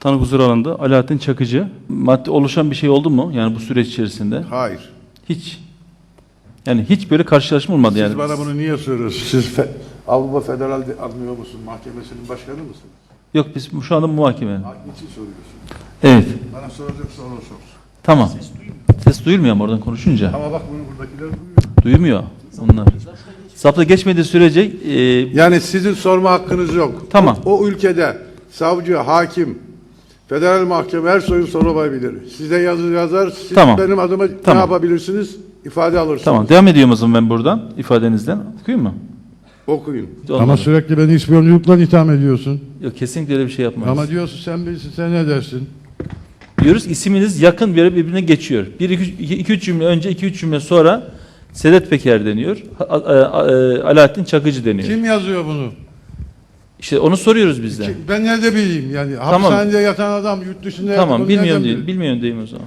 Tanık huzur alındı. Alaaddin Çakıcı. Madde oluşan bir şey oldu mu? Yani bu süreç içerisinde. Hayır. Hiç. Yani hiç böyle karşılaşma olmadı Siz yani. bana bunu niye soruyorsunuz? Siz Fe- Avrupa Federal Anlıyor Mahkemesi'nin başkanı mısınız? Yok biz şu anda muhakeme. Ha, Niçin soruyorsunuz? Evet. Bana soracaksa onu sorsun. Tamam. Ses duyulmuyor mu oradan konuşunca? Ama bak bunu buradakiler duyuyor. Duymuyor onlar. Zapta geçmediği sürece e, Yani sizin sorma hakkınız yok. Tamam. O, o ülkede savcı, hakim, federal mahkeme her soru sorulabilir. Size yazı yazar, siz Tamam. benim adıma ne Tamam. yapabilirsiniz? İfade alırsınız. tamam devam ediyorum o zaman ben buradan ifadenizden. Okuyayım mı? Okuyun. Olmadı. Ama sürekli beni ispiyonculukla itham ediyorsun. Yok kesinlikle öyle bir şey yapmayız. Ama diyorsun sen bilirsin sen ne dersin? Diyoruz isminiz yakın bir yere birbirine geçiyor. Bir iki, iki, iki üç cümle önce iki üç cümle sonra Sedat Peker deniyor. Ha- a- a- a- Alaaddin Çakıcı deniyor. Kim yazıyor bunu? İşte onu soruyoruz biz de. Ben nerede bileyim yani Tamam. hapishanede yatan adam yurt dışında yatan Tamam bilmiyorum nereden değil. Bilmiyorum diyeyim o zaman.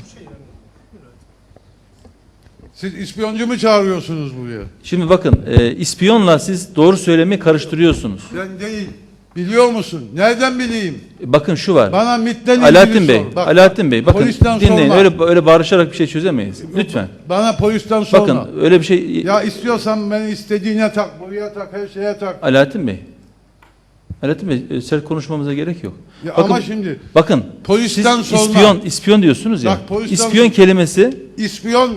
Siz ispiyoncu mu çağırıyorsunuz buraya? Şimdi bakın e, ispiyonla siz doğru söylemeyi karıştırıyorsunuz. Ben değil. Biliyor musun? Nereden bileyim? E, Bakın şu var. Bana MIT'ten ilgili Alaaddin Bey, sor. Bak, Alaaddin Bey bakın polisten dinleyin. sorma. Öyle öyle bağırışarak bir şey çözemeyiz. Lütfen. Bana polisten sorma. Bakın öyle bir şey Ya istiyorsan beni istediğine tak, buraya tak, her şeye tak. Alaaddin Bey. Alaaddin Bey e, sert konuşmamıza gerek yok. Ya Bakın- ama şimdi Bakın polisten siz sorma. ispiyon ispiyon diyorsunuz ya. Bak, İspiyon kelimesi İspiyon,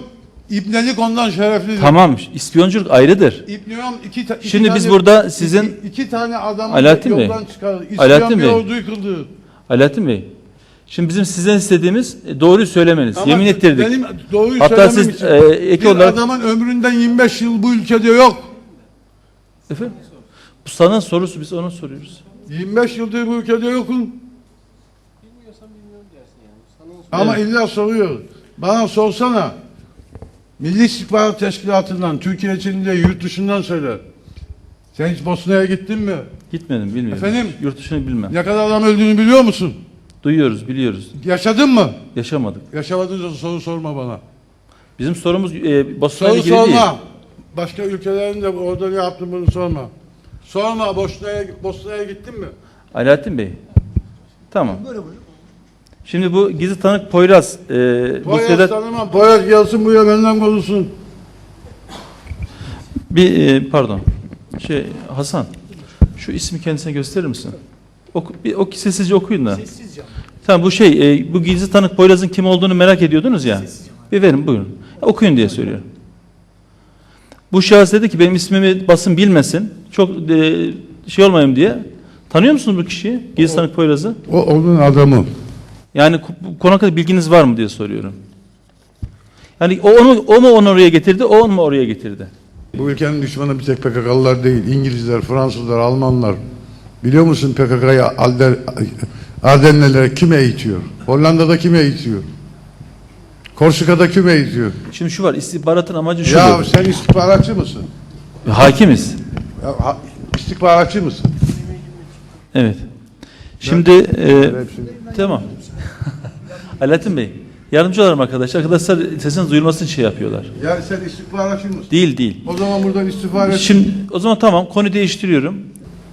ibnelik ondan şereflidir. tamam ispiyonculuk ayrıdır. İbniyon iki, iki Şimdi tane, biz burada sizin- iki, iki tane adamı Alaaddin Bey. çıkarır. İspiyon Alaaddin Bey. orduyu kıldı. Alaaddin Bey. Şimdi bizim sizden istediğimiz e, doğruyu söylemeniz. Ama Yemin ettirdik. Benim doğruyu Hatta siz için. e, ek bir olarak adamın ömründen 25 yıl bu ülkede yok. Efendim? Bu sana sorusu biz onu soruyoruz. 25 yıldır bu ülkede yokum. Ama illa soruyor. Bana sorsana. Milli İstihbarat Teşkilatı'ndan, Türkiye içinde, yurt dışından söyle. Sen hiç Bosna'ya gittin mi? Gitmedim bilmiyorum. Efendim? Yurt dışını bilmem. Ne kadar adam öldüğünü biliyor musun? Duyuyoruz, biliyoruz. Yaşadın mı? Yaşamadık. Yaşamadığınca soru sorma bana. Bizim sorumuz e, Bosna'ya Soru ilgili sorma. Başka ülkelerin de orada ne yaptın bunu sorma. Sorma Bosna'ya Bosna'ya gittin mi? Alaaddin Bey. Tamam. Şimdi bu gizli tanık Poyraz, e, bu Poyraz Sedat tanımam. Poyraz gelsin buraya benden konuşsun. bir e, pardon. Şey Hasan. Şu ismi kendisine gösterir misin? Oku, bir, ok, sessizce okuyun da. Tamam bu şey e, bu gizli tanık Poyraz'ın kim olduğunu merak ediyordunuz ya. Bir verin buyurun. Okuyun diye söylüyorum. Bu şahıs dedi ki benim ismimi basın bilmesin. Çok e, şey olmayayım diye. Tanıyor musunuz bu kişiyi? Tanık Poyraz'ı? O onun adamı. Yani hakkında bilginiz var mı diye soruyorum. Yani o onu o mu onu oraya getirdi, o onu mu oraya getirdi? Bu ülkenin düşmanı bir tek PKK'lılar değil. İngilizler, Fransızlar, Almanlar. Biliyor musun PKK'yı Ardenlilere kim eğitiyor? Hollanda'da kim eğitiyor? Korsika'da kim eğitiyor? Şimdi şu var, istihbaratın amacı şudur. Ya sen istihbaratçı mısın? Hakimiz. Ya, ha- istihbaratçı mısın? Evet. Şimdi e, tamam. Alaaddin Bey, yardımcı olalım arkadaşlar. Arkadaşlar sesin duyulması için şey yapıyorlar. Yani sen istihbaratçı mısın? Değil değil. O zaman buradan istifa et. Şimdi o zaman tamam konu değiştiriyorum.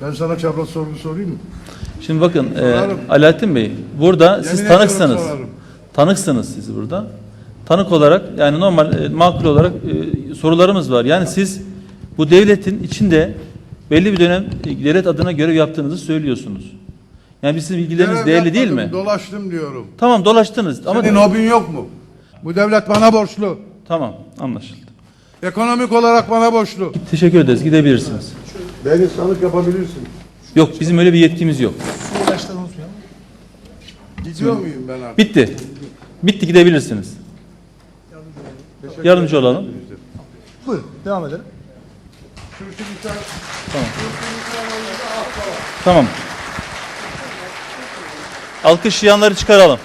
Ben sana çapraz soru sorayım mı? Şimdi bakın e. Alaaddin Bey burada siz Yemin tanıksınız. ediyorum sorarım. Tanıksınız siz burada. Tanık olarak yani normal e, makul olarak e, sorularımız var. Yani siz bu devletin içinde belli bir dönem e, devlet adına görev yaptığınızı söylüyorsunuz. Yani bizim bilgileriniz Görev değerli değil mi? yapmadım, Dolaştım diyorum. Tamam dolaştınız ama Senin hobin yok mu? Bu devlet bana borçlu. tamam anlaşıldı. Ekonomik olarak bana borçlu. Teşekkür ederiz. Gidebilirsiniz. Beni sanık yapabilirsin. Yok bizim öyle bir yetkimiz yok. Gidiyor muyum ben artık? Bitti. Bitti gidebilirsiniz. Yardımcı olalım. Buyurun devam edelim. Tamam. Alkışlayanları çıkaralım.